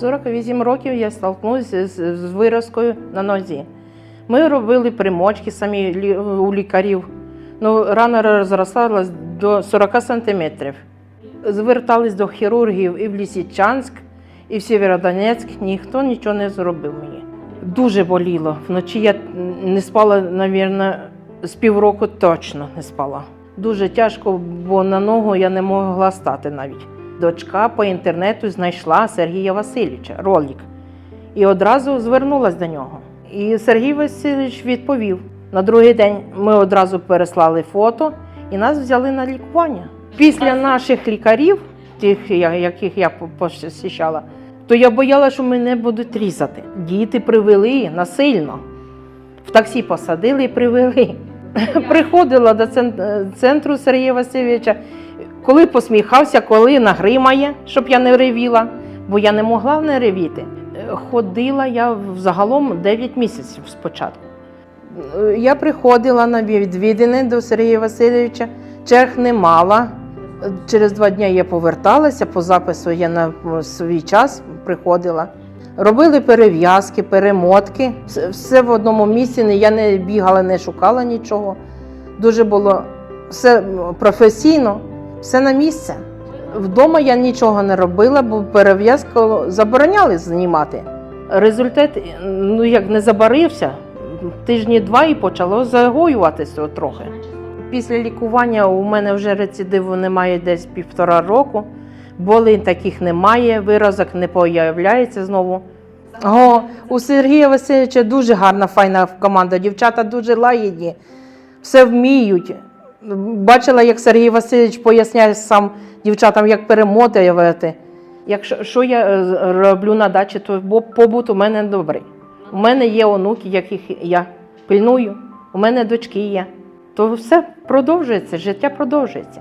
48 років я столкнулася з, виразкою на нозі. Ми робили примочки самі у лікарів. Ну, рана розросталась до 40 сантиметрів. Звертались до хірургів і в Лісичанськ, і в Сєвєродонецьк. Ніхто нічого не зробив мені. Дуже боліло. Вночі я не спала, мабуть, з півроку точно не спала. Дуже тяжко, бо на ногу я не могла стати навіть. Дочка по інтернету знайшла Сергія Васильовича, ролик, і одразу звернулася до нього. І Сергій Васильович відповів. На другий день ми одразу переслали фото і нас взяли на лікування. Після наших лікарів, тих, яких я по- посіщала, то я боялася, що мене будуть різати. Діти привели насильно. В таксі посадили і привели. Приходила до центру Сергія Васильовича, коли посміхався, коли нагримає, щоб я не ревіла, бо я не могла не ревіти. Е, Ходила я взагалом 9 місяців спочатку. Е, Я приходила на відвідини до Сергія Васильовича, черг не мала. Е, Через два дні я поверталася, по запису я на свій час приходила. Робили перев'язки, перемотки. Все- в одному місці. Я не бігала, не шукала нічого. Дуже було все професійно, все на місце. Вдома я нічого не робила, бо перев'язку забороняли знімати. Результат ну як не забарився, тижні два і почало загоюватися трохи. Після лікування у мене вже рецидиву немає десь півтора року. Болей таких немає, виразок не появляється знову. О, у Сергія Васильовича дуже гарна, файна команда. Дівчата дуже лагідні, все вміють. Бачила, як Сергій Васильович поясняє сам дівчатам, як перемотувати. Якщо що я е, роблю на дачі, то бо побут у мене добрий. У мене є онуки, яких я пильную, у мене дочки є. То все продовжується, життя продовжується.